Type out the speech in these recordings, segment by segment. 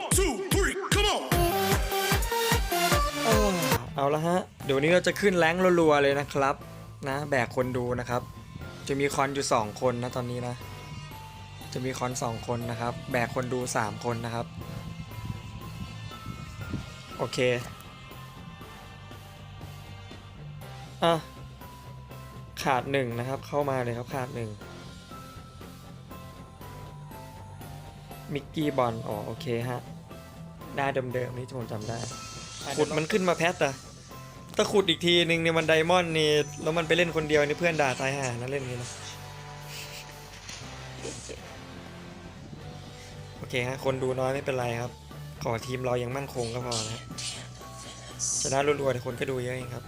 One, two, three, come on. เออเอาละฮะ เดี๋ยววนนี้เราจะขึ้นแรงรัวๆเลยนะครับ นะ แบกคนดูนะครับ จะมีคอนอยู่ 2 คนนะตอนนี้นะ จะมีคอน 2 คนนะครับ แบกคนดู 3 คนนะครับ โอเค อะ ขาดหนึ่งนะครับ เข้ามาเลยครับขาดหนึ่ง มิกกี้บอลอ๋อโอเคฮะ หน้าเดิมๆนี่ที่ผมจำได้ ขุดมันขึ้นมาแพทอะถ้าขุดอีกทีนึงเนี่ยมันไดมอนด์นี่แล้วมันไปเล่นคนเดียวนี่เพื่อนด่าตายห่านะเล่นนี้นะโอเคฮะ คนดูน้อยไม่เป็นไรครับ ขอทีมเรายังมั่นคงก็พอนะชนะรัวๆแต่คนก็ดูเยอะเองครับ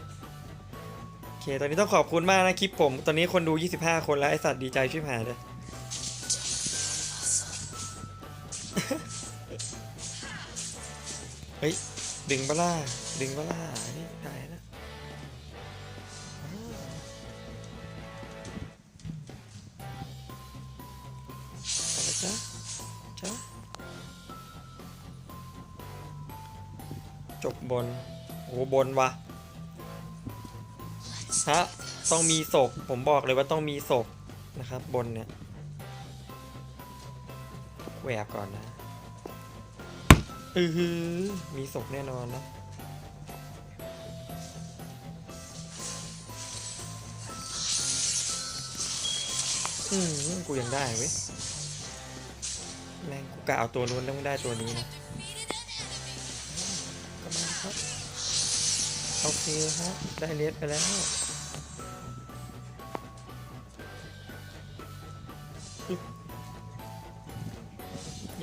โอเค ตอนนี้ต้องขอบคุณมากนะคลิปผม ตอนนี้คนดู 25 คนแล้วไอสัตว์ดีใจชิบหายเลย ดึงบล่าดึงบล่านี่ได้นะอะไรจ๊ะจ๊ะจบบนโอ้บนวะฮะต้องมีศพผมบอกเลยว่าต้องมีศพนะครับบนเนี่ยแหวกก่อนนะ อือหือมีศพแน่นอนนะอืมกูยังได้เว้ย แม่งกูกะเอาตัวนู้นต้องได้ตัวนี้นะก็มาครับโอเคฮะได้เลสไปแล้ว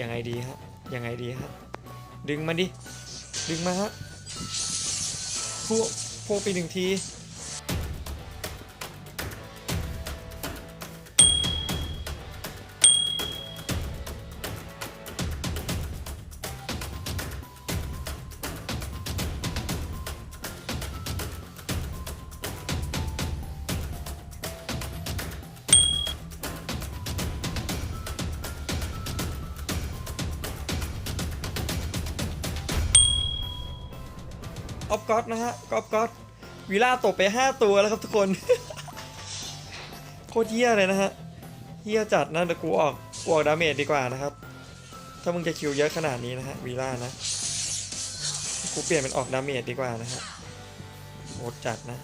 ยังไงดีฮะยังไงดีฮะ ดึงมาดิ ดึงมาฮะพวกพวกไปหนึ่งที ออฟก็อตนะฮะกอฟก็อตวีล่าตกไป 5 ตัวแล้วครับทุกคน โคตรเฮี้ยเลยนะฮะเฮี้ยจัดนะเดี๋ยวกูออกกูออกดาเมจดีกว่านะครับ ถ้ามึงจะคิวเยอะขนาดนี้นะฮะวีล่านะกูเปลี่ยนเป็นออกดาเมจดีกว่านะฮะโหดจัดนะ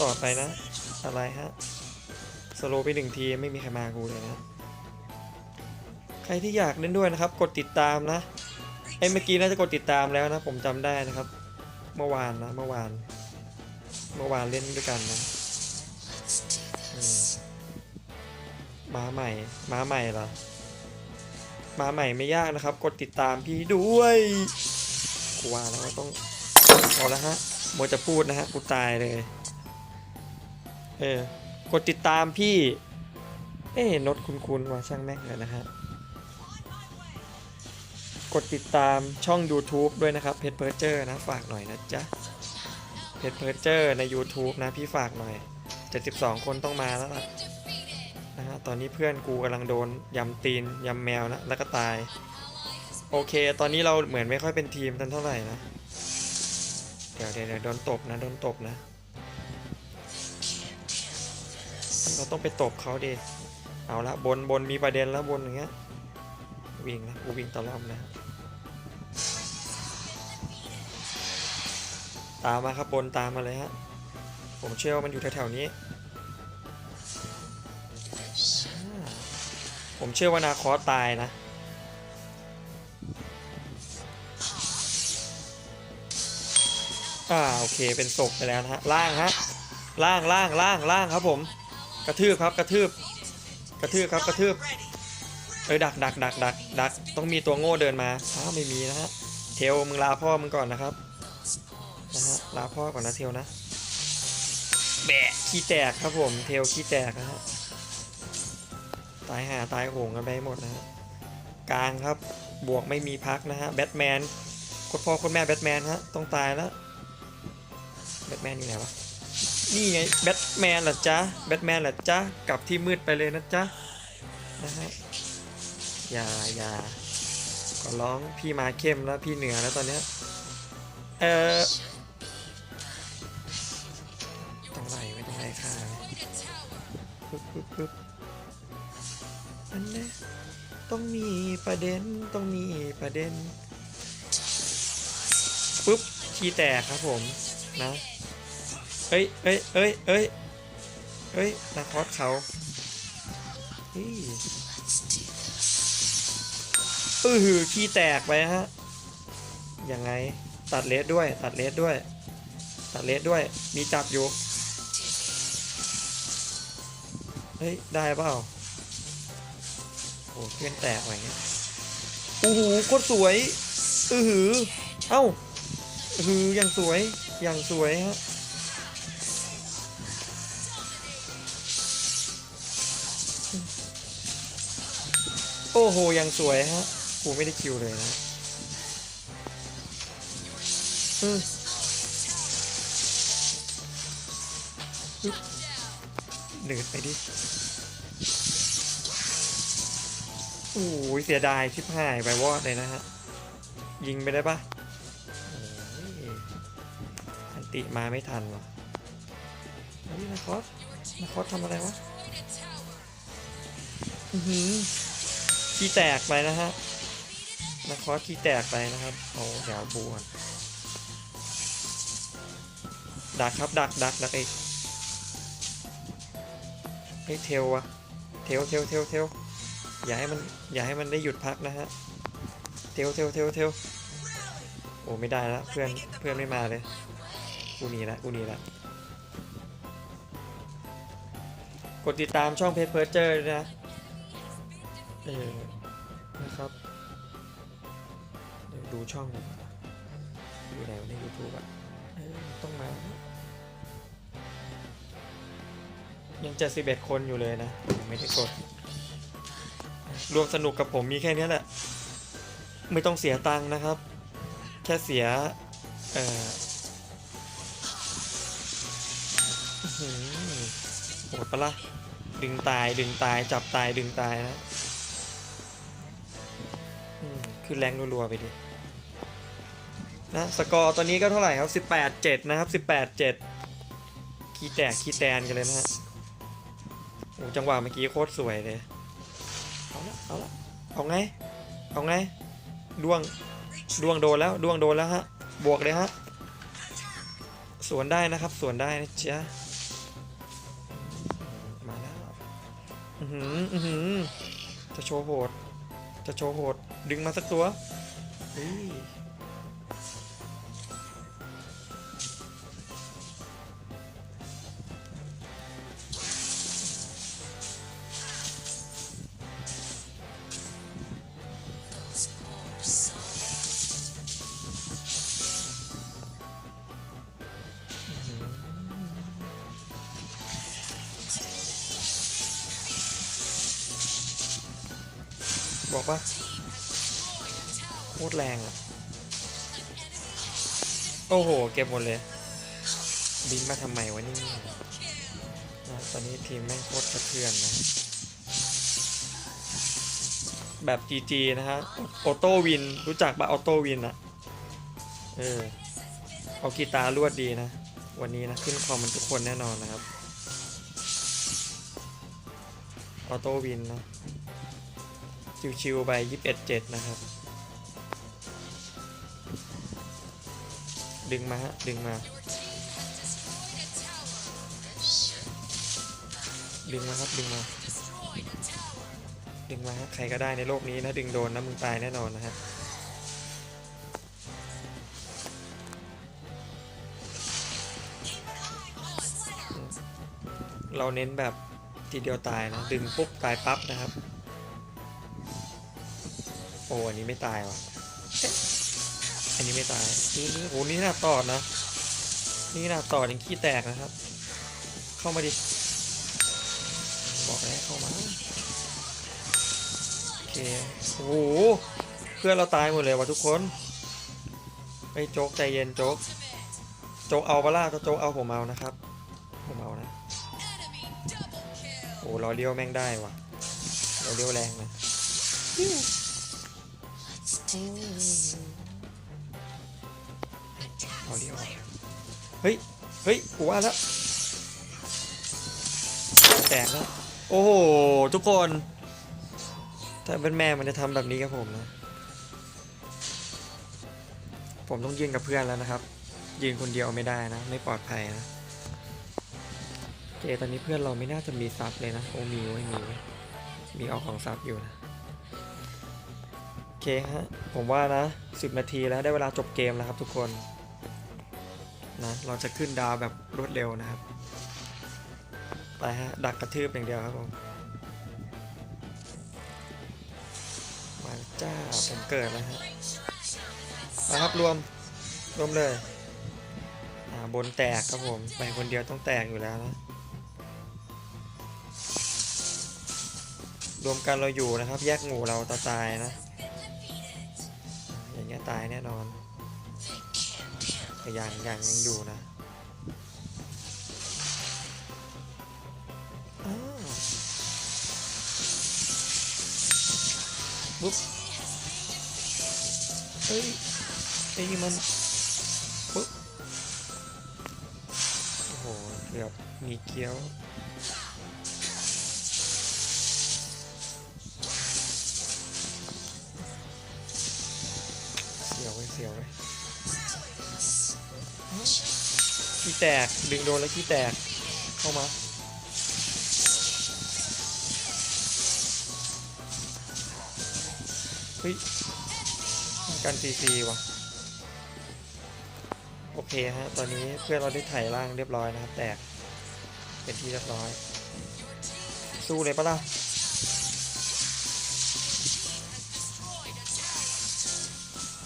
ต่อไปนะ อะไรฮะ สโลไปหนึ่งทีไม่มีใครมากูเลยนะ ใครที่อยากเล่นด้วยนะครับ กดติดตามนะไอ้เมื่อกี้น่าจะกดติดตามแล้วนะ ผมจำได้นะครับ เมื่อวานนะเมื่อวาน เมื่อวานเล่นด้วยกันนะมม้าใหม่ม้าใหม่เหรอม้าใหม่ไม่ยากนะครับ กดติดตามพี่ด้วยกูว่าแล้วต้องเอาละฮะโมจะพูดนะฮะกูตายเลย เออกดติดตามพี่ เอ๊นดคุณๆว่าช่างแม่งเลยนะฮะ กดติดตามช่อง YouTube ด้วยนะครับเพจเพอร์เจอร์นะฝากหน่อยนะจ๊ะเพจเพอร์เจอร์ใน YouTube นะพี่ฝากหน่อย 72 คนต้องมาแล้วล่ะนะฮะตอนนี้เพื่อนกูกำลังโดนยำตีนยำแมวนะแล้วก็ตาย โอเค ตอนนี้เราเหมือนไม่ค่อยเป็นทีมกันเท่าไหร่นะ เดี๋ยวเดี๋ยวโดนตบนะโดนตบนะ เราต้องไปตบเขาดิเอาละบนบนมีประเด็นแล้วบนอย่างเงี้ยวิ่งนะกูวิ่งตลอดนะ ตามมาครับบนตามมาเลยฮะ ผมเชื่อว่ามันอยู่แถวๆนี้ ผมเชื่อว่านาคอสตายนะ อ่าโอเคเป็นศพไปแล้วนะฮะล่างฮะล่างล่างล่างล่างครับผม กระทืบครับกระทืบ กระทืบครับกระทืบเอ้ดักดักดักดักดักต้องมีตัวโง่เดินมาอ้าวไม่มีนะฮะเทลมึงลาพ่อมึงก่อนนะครับ ลาพ่อก่อนนะเทลนะ แบะขี้แตกครับผมเทลขี้แตกนะฮะตายหาตายโหงกันไปหมดนะฮะกลางครับบวกไม่มีพักนะฮะแบทแมนคุณพ่อคุณแม่แบทแมนฮะต้องตายแล้วแบทแมนอยู่ไหนวะนี่ไงแบทแมนเหรอจ๊ะแบทแมนเหรอจ๊ะกลับที่มืดไปเลยนะจ๊ะนะฮะอย่าอย่าขอร้องพี่มาเข้มแล้วพี่เหนือแล้วตอนเนี้ยเออ ปึ๊บอันเนี้ยต้องมีประเด็นต้องมีประเด็นปุ๊บขี้แตกครับผมนะเอ้ยเอ้ยเอ้ยเอ้ยเอ้ยนาคอสเขาเฮ้ยเออหือขี้แตกไปฮะยังไงตัดเลสด้วยตัดเลสด้วย ตัดเลสด้วยมีจับอยู่ เฮ้ย ได้เปล่าโอ้เพื่อนแตกอะไรเงี้ยโอ้โหโคตรสวย อือหือ เอ้าอือหืออย่างสวย อย่างสวยฮะโอ้โห ยังสวยฮะ กูไม่ได้คิวเลยนะอืมอึ๊บ หนืดไปดิโอ้ยเสียดายชิบหายไปวอดเลยนะฮะ ยิงไปได้ปะอันติมาไม่ทันวะเฮ้ยนาคอสนาคอสทำอะไรวะอือหือขี้แตกไปนะฮะนาคอสขี้แตกไปนะครับ โอ้แถวบัวดักครับดักดักดักเอก เฮ้ยเทลวะเทลเทลเทลเทลอย่าให้มันอย่าให้มันได้หยุดพักนะฮะเทลเทลเทลเทลโอ้ไม่ได้แล้วเพื่อนเพื่อนไม่มาเลยกูหนีละกูหนีละกดติดตามช่องเพจเพิร์เจอร์นะเออนะครับเดี๋ยวดูช่องก่อนอยู่ไหนวในยูทูบอะต้องมา ยังจะสิบเอ็ดคนอยู่เลยนะยังไม่ได้กดรวมสนุกกับผมมีแค่นี้แหละ ไม่ต้องเสียตังค์นะครับ แค่เสีย เออหือโหดปะละ่ะดึงตายดึงตายจับตายดึงตายนะอืมขึ้นแรงรัวๆไปดินะสกอร์ตอนนี้ก็เท่าไหร่ครับ 18 7 นะครับ 18 7 ขี้แตกขี้แตนกันเลยนะฮะ โอ้จังหวะเมื่อกี้โคตรสวยเลย เอาละเอาละเอาไง เอาไงดวงดวงโดนแล้วดวงโดนแล้วฮะ บวกเลยฮะ สวนได้นะครับ สวนได้นะจ๊ะมาแล้ว อือหือ อือหือ จะโชว์โหด จะโชว์โหด ดึงมาสักตัว บอกว่าโคตรแรงอะโอ้โห เก็บหมดเลย บินมาทำไมวะนี่นะตอนนี้ทีมแม่งโคตรกระเทือนนะ แบบ GG นะฮะออโต้วิน รู้จักปะออโต้วินอะเออเอากีตาร์ลวดดีนะ วันนี้นะ ขึ้นคอมมันทุกคนแน่นอนนะครับ ออโต้วินนะ ชิวๆไปยี่สิบเอ็ดเจ็ดนะครับ ดึงมาฮะ ดึงมา ดึงมาครับ ดึงมา ดึงมาฮะ ใครก็ได้ในโลกนี้นะ ดึงโดนนะ มึงตายแน่นอนนะฮะเราเน้นแบบทีเดียวตายนะ ดึงปุ๊บ ตายปั๊บนะครับ โอ้อันนี้ไม่ตายว่ะเอ๊ะอันนี้ไม่ตายนี่นี่โอ้นี่หน้าตอดนะนี่หน้าตอดยังขี้แตกนะครับ เข้ามาดิบอกแล้วเข้ามาโอเคโอ้โหเพื่อนเราตายหมดเลยว่ะทุกคนไอ้ยโจ๊กใจเย็นโจ๊กโจ๊กเอาปะล่าถ้าโจ๊กเอาผมเอานะครับรอเลี้ยวแม่งได้ว่ะรอเลี้ยวแรงนะ รอเลี้ยวเฮ้ย เฮ้ยกูว่าแล้วแตกแล้ว โอ้โห ทุกคน ถ้าเป็นแม่มันจะทำแบบนี้กับผมนะ ผมต้องยืนกับเพื่อนแล้วนะครับ ยืนคนเดียวไม่ได้นะ ไม่ปลอดภัยนะเคตอนนี้เพื่อนเราไม่น่าจะมีซับเลยนะ โอ้มีไว้มีไว้มีเอาของซับอยู่นะ เคฮะ ผมว่านะ 10 นาทีแล้วได้เวลาจบเกมแล้วครับทุกคนนะเราจะขึ้นดาวแบบรวดเร็วนะครับ ไปฮะ ดักกระทืบอย่างเดียวครับผมมาจ้าผมเกิดแล้วฮะมาครับรวมรวมเลยอ่าบนแตกครับผม ไปคนเดียวต้องแตกอยู่แล้วนะรวมกันเราอยู่นะครับ แยกหมู่เราตาตายนะ ตายแน่นอนแต่อย่างอย่างยังอยู่นะอ้าวปุ๊บเฮ้ยไอ้นี่มันปุ๊บโอ้โหเกือบมีเกี้ยว แตก ดึงโดนแล้วขี้แตก เข้ามา เฮ้ยกันซีซีว่ะ โอเคฮะ ตอนนี้เพื่อนเราได้ไถ่ายร่างเรียบร้อยนะครับ แตก เป็นที่เรียบร้อย สู้เลยปะล่ะ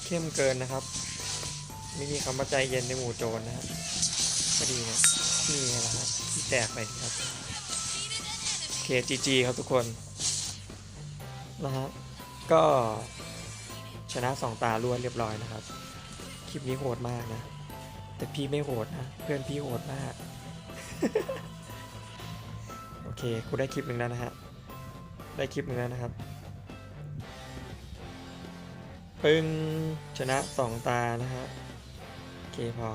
เข้มเกินนะครับ ไม่มีคำว่าใจเย็นในหมู่โจรนะฮะก็ดีนี่ยนี่นะครับที่แตกไปครับเคจีจีครับทุกคนนะฮะก็ชนะสองตารวดเรียบร้อยนะครับ คลิปนี้โหดมากนะ แต่พี่ไม่โหดนะ เพื่อนพี่โหดมาก โอเคกูได้คลิปหนึ่งแล้วนะฮะ ได้คลิปหนึ่งแล้วนะครับ ปึ้งชนะสองตานะฮะ โอเคพอ